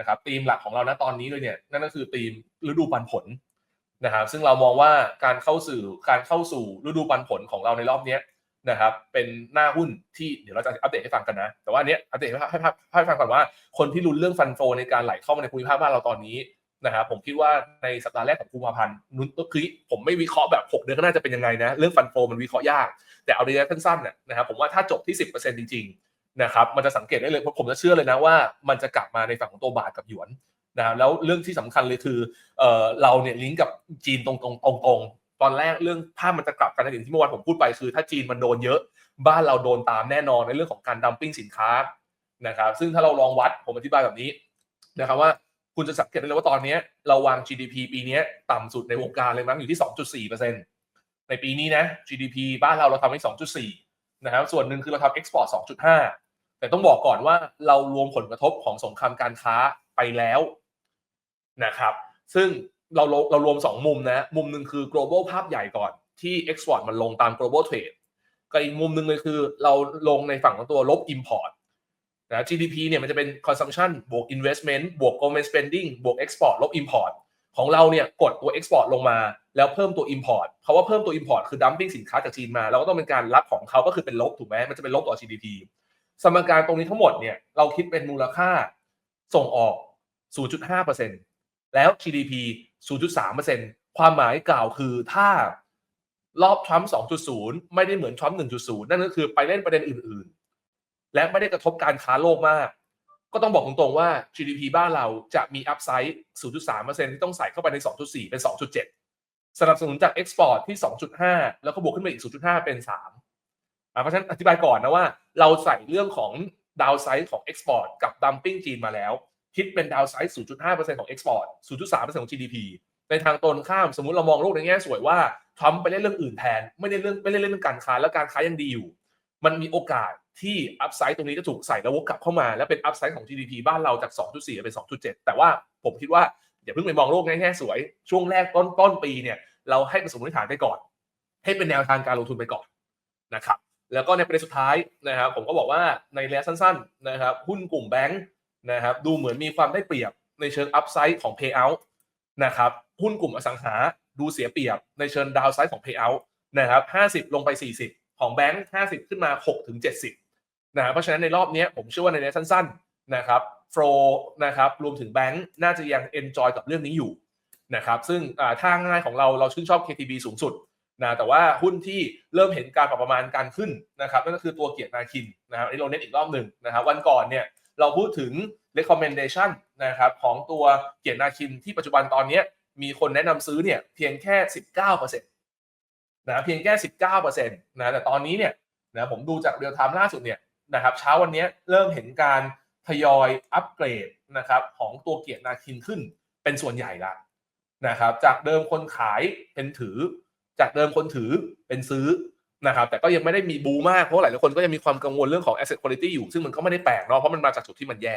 นะครับธีมหลักของเราณตอนนี้เลยเนี่ยนั่นก็คือธีมฤดูปันผลนะครับซึ่งเรามองว่าการเข้าสู่การเข้าสู่ฤดูปันผลของเราในรอบนี้นะครับเป็นหน้าหุ้นที่เดี๋ยวเราจะอัปเดตให้ฟังกันนะ แต่ว่าอันเนี้ยอัปเดตให้ให้ให้ให้ฟังก่อนว่าคนที่ลุ้นเรื่องฟันโฟในการไหลเข้ามาในภูมิภาคบ้านเราตอนนี้นะครับผมคิดว่าในสัปดาห์แรกของกุมภาพันธ์นุ้นคือผมไม่วิเคราะห์แบบ 6 เดือนข้างหน้าจะเป็นยังไงนะ เรื่องฟันโฟมันวิเคราะห์ยาก แต่เอาระยะสั้นๆเนี่ยนะครับผมว่าถ้าจบที่ 10%จริงๆ นะครับมันจะสังเกตได้เลยผมจะเชื่อเลยนะว่า มันจะกลับมาในฝั่งของตัวบาทกับหยวนนะแล้วเรื่องที่สำคัญเลยคือเออเราเนี่ยลิงก์กับจีนตรงๆตรงๆตอนแรกเรื่องภาพมันจะกลับกันในอย่างที่เมื่อวานผมพูดไปคือ ถ้าจีนมันโดนเยอะ บ้านเราโดนตามแน่นอนในเรื่องของการดัมปิ้งสินค้านะครับซึ่งถ้าเราลองวัดผมอธิบายแบบนี้นะครับว่าคุณจะสังเกตได้เลยว่าตอนนี้เราวาง GDP ปีนี้ต่ำสุดในวงการเลยมั้งอยู่ที่ 2.4%ในปีนี้นะ GDP บ้านเราเราทำให้2.4นะครับส่วนหนึ่งคือเราทำ export 2.5 แต่ต้องบอกก่อนว่าเรารวมผลกระทบของสงครามการค้าไปแล้วนะครับ ซึ่งเราเรารวม 2 มุมนะ มุมหนึ่งคือ global ภาพใหญ่ก่อนที่ export มันลงตาม global trade กับอีกมุมหนึ่งเลยคือเราลงในฝั่งของตัวลบ import นะ GDP เนี่ยมันจะเป็น consumption บวก investment บวก government spending บวก export ลบ import ของเราเนี่ยกดตัว export ลงมา แล้วเพิ่มตัว import เพราะว่าเพิ่มตัว import คือ dumping สินค้าจากจีนมา เราก็ต้องเป็นการรับของเขาก็คือเป็นลบถูกไหมมันจะเป็นลบต่อ GDP สมการตรงนี้ทั้งหมดเนี่ยเราคิดเป็นมูลค่าส่งออก 0.5%แล้ว GDP 0.3%ความหมายกล่าวคือถ้ารอบทรัมป์2.0 ไม่ได้เหมือนทรัมป์1.0 นั่นก็คือไปเล่นประเด็นอื่นๆ และไม่ได้กระทบการค้าโลกมาก ก็ต้องบอกตรงๆว่า GDP บ้านเราจะมีอัพไซด์ 0.3%ที่ต้องใส่เข้าไปใน 2.4 เป็น 2.7 สนับสนุนจาก Export ที่ 2.5 แล้วก็บวกขึ้นมาอีก 0.5 เป็น 3 เพราะฉะนั้นอธิบายก่อนนะว่า เราใส่เรื่องของดาวไซด์ของ Export กับ Dumping จีนมาแล้ว คิดเป็นดาวไซด์0.5%ของ Export 0.3%ของ GDP ในทางตรงข้ามสมมติเรามองโลกในแง่สวยว่าทรัมป์ไปเล่นเรื่องอื่นแทน ไม่ได้เรื่องไม่ได้เล่นเรื่องการค้าแล้วการค้ายังดีอยู่ มันมีโอกาสที่อัพไซด์ตรงนี้จะถูกใส่แล้ววกกลับเข้ามา แล้วเป็นอัพไซด์ของ GDP บ้านเราจาก 2.4 เป็น 2.7 แต่ว่าผมคิดว่าอย่าเพิ่งไปมองโลกในแง่สวย ช่วงแรกต้นต้นปีเนี่ยเราให้เป็นสมมติฐานไปก่อน ให้เป็นแนวทางการลงทุนไปก่อนนะครับ แล้วก็ในประเด็นสุดท้ายนะครับผมก็บอกว่าในระยะสั้นๆนะครับหุ้นกลุ่มแบงค์นะครับดูเหมือนมีความได้เปรียบในเชิงอัพไซด์ของ payout นะครับหุ้นกลุ่มอสังหาดูเสียเปรียบในเชิงดาวไซด์ของ payout นะครับ50 ลงไป 40 ของแบงค์50 ขึ้นมา6ถึง70นะเพราะฉะนั้นในรอบนี้ผมเชื่อว่าในระยะสั้นๆนะครับโฟลนะครับรวมถึงแบงค์น่าจะยัง enjoy กับเรื่องนี้อยู่นะครับซึ่งทางง่ายของเราเราชื่นชอบ KTB สูงสุด นะแต่ว่าหุ้นที่เริ่มเห็นการปรับประมาณการขึ้นนะครับนั่นก็คือตัวเกียรตินาคินนะครับอันนี้เราเน้นอีกรอบหนึ่งนะครับวันก่อนเนี่ยเราพูดถึง recommendation นะครับของตัวเกียรตินาคินที่ปัจจุบันตอนนี้มีคนแนะนำซื้อเนี่ยเพียงแค่ 19%นะเพียงแค่ 19%นะแต่ตอนนี้เนี่ยนะผมดูจากเรียลไทม์ล่าสุดเนี่ยนะครับเช้าวันนี้เริ่มเห็นการทยอยอัปเกรดนะครับของตัวเกียรตินาคินขึ้นเป็นส่วนใหญ่ละนะครับจากเดิมคนขายเป็นถือ จากเดิมคนถือเป็นซื้อนะครับแต่ก็ยังไม่ได้มีบูมากเพราะหลายคนก็ยังมีความกังวลเรื่องของ asset quality อยู่ ซึ่งมันก็ไม่ได้แปลกเนาะเพราะมันมาจากจุดที่มันแย่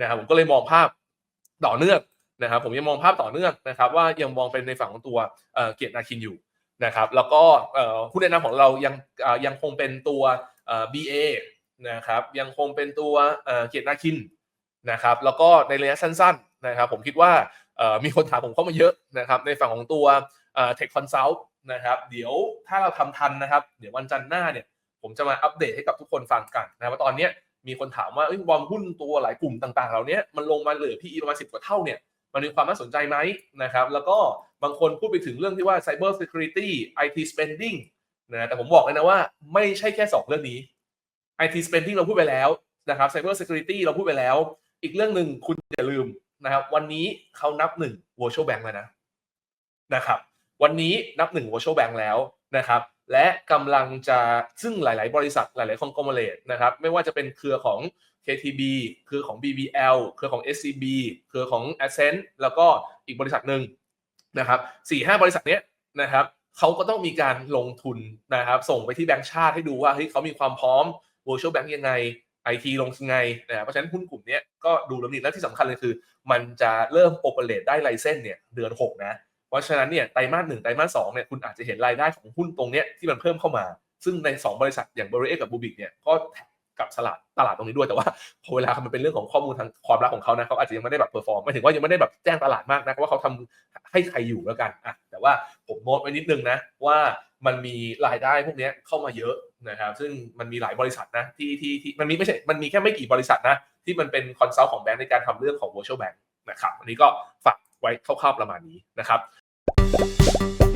นะครับผมก็เลยมองภาพต่อเนื่องนะครับผมยังมองภาพต่อเนื่องนะครับว่ายังมองเป็นในฝั่งของตัวเกียรตินาคินอยู่นะครับแล้วก็ผู้แนะนำของเรายังยังคงเป็นตัว BA นะครับยังคงเป็นตัวเกียรตินาคินนะครับแล้วก็ในระยะสั้นๆนะครับผมคิดว่ามีคนถามผมเข้ามาเยอะนะครับในฝั่งของตัว เทคคอนซัลท์นะครับ เดี๋ยวถ้าเราทำทันนะครับ เดี๋ยววันจันทร์หน้าเนี่ย ผมจะมาอัปเดตให้กับทุกคนฟังกันนะว่าตอนนี้มีคนถามว่าบอลหุ้นตัวหลายกลุ่มต่างๆเหล่านี้มันลงมาเหลือ PE ประมาณสิบกว่าเท่าเนี่ยมันมีความน่าสนใจไหมนะครับ แล้วก็บางคนพูดไปถึงเรื่องที่ว่า Cyber Security IT Spending นะแต่ผมบอกเลยนะว่าไม่ใช่แค่ 2 เรื่องนี้ IT Spending เราพูดไปแล้วนะครับ Cyber Security เราพูดไปแล้ว อีกเรื่องหนึ่งคุณอย่าลืมนะครับ วันนี้เขานับหนึ่ง Virtual Bank แล้วนะนะครับ วันนี้นับหนึ่ง Virtual Bank แล้วนะครับ และกำลังจะซึ่งหลาย ๆ บริษัทหลาย ๆ คอนโกลเมเลตนะครับไม่ว่าจะเป็นเครือของ KTB เครือของ BBL เครือของ SCB เครือของ Ascent แล้วก็อีกบริษัทหนึ่งนะครับสี่ห้าบริษัทเนี้ยนะครับเขาก็ต้องมีการลงทุนนะครับ ส่งไปที่แบงก์ชาติให้ดูว่าเฮ้ยเขามีความพร้อม virtual bank ยังไง IT ลงยังไงนะเพราะฉะนั้นหุ้นกลุ่มนี้ก็ดูแล้วนี่และที่สำคัญเลยคือ มันจะเริ่มโอเปเรตได้ไลเซนเนี่ยเดือน 6 นะ เพราะฉะนั้นเนี่ยไตรมาสหนึ่งไตรมาสสองเนี่ยคุณอาจจะเห็นรายได้ของหุ้นตรงเนี้ยที่มันเพิ่มเข้ามา ซึ่งใน 2 บริษัทอย่างบริเอกับบูบิกเนี่ยก็กับตลาดตลาดตรงนี้ด้วยแต่ว่าพอเวลามันเป็นเรื่องของข้อมูลทางความลับของเขานะเขาอาจจะยังไม่ได้แบบเพอร์ฟอร์มหมายถึงว่ายังไม่ได้แบบแจ้งตลาดมากนะว่าเขาทำให้ใครอยู่แล้วกันอะแต่ว่าผมโน้ตไว้นิดนึงนะว่ามันมีรายได้พวกเนี้ยเข้ามาเยอะนะครับซึ่งมันมีหลายบริษัทนะที่ที่ที่มันมีไม่ใช่มันมีแค่ไม่กี่บริษัทนะที่มันเป็นคอนซัลท์ของแบงก์ในการทำเรื่องของ virtual bank นะครับอันนี้ก็ฝากไว้คร่าวๆประมาณนี้นะครับ Bye.